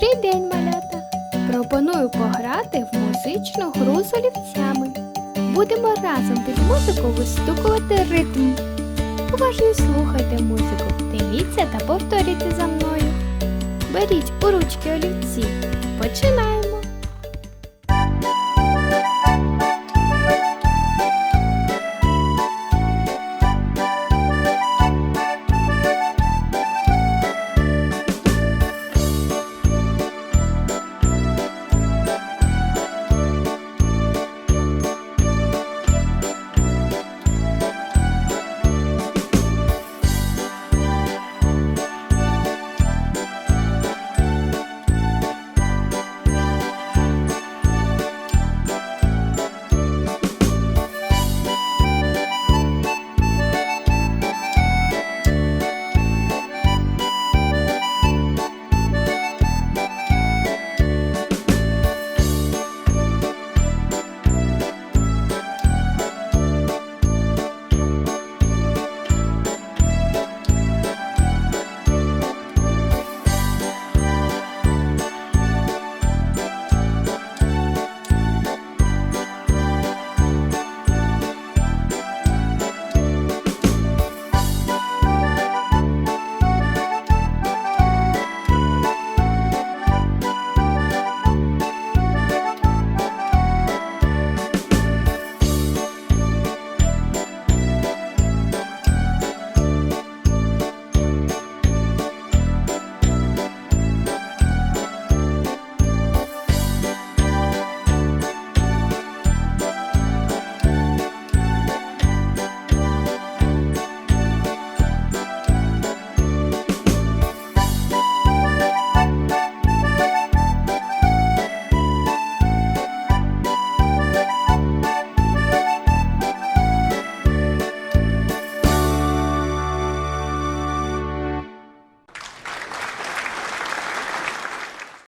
Добрий день, малята! Пропоную пограти в музичну гру з олівцями. Будемо разом під музику вистукувати ритм. Уважно слухайте музику, дивіться та повторюйте за мною. Беріть у ручки олівці.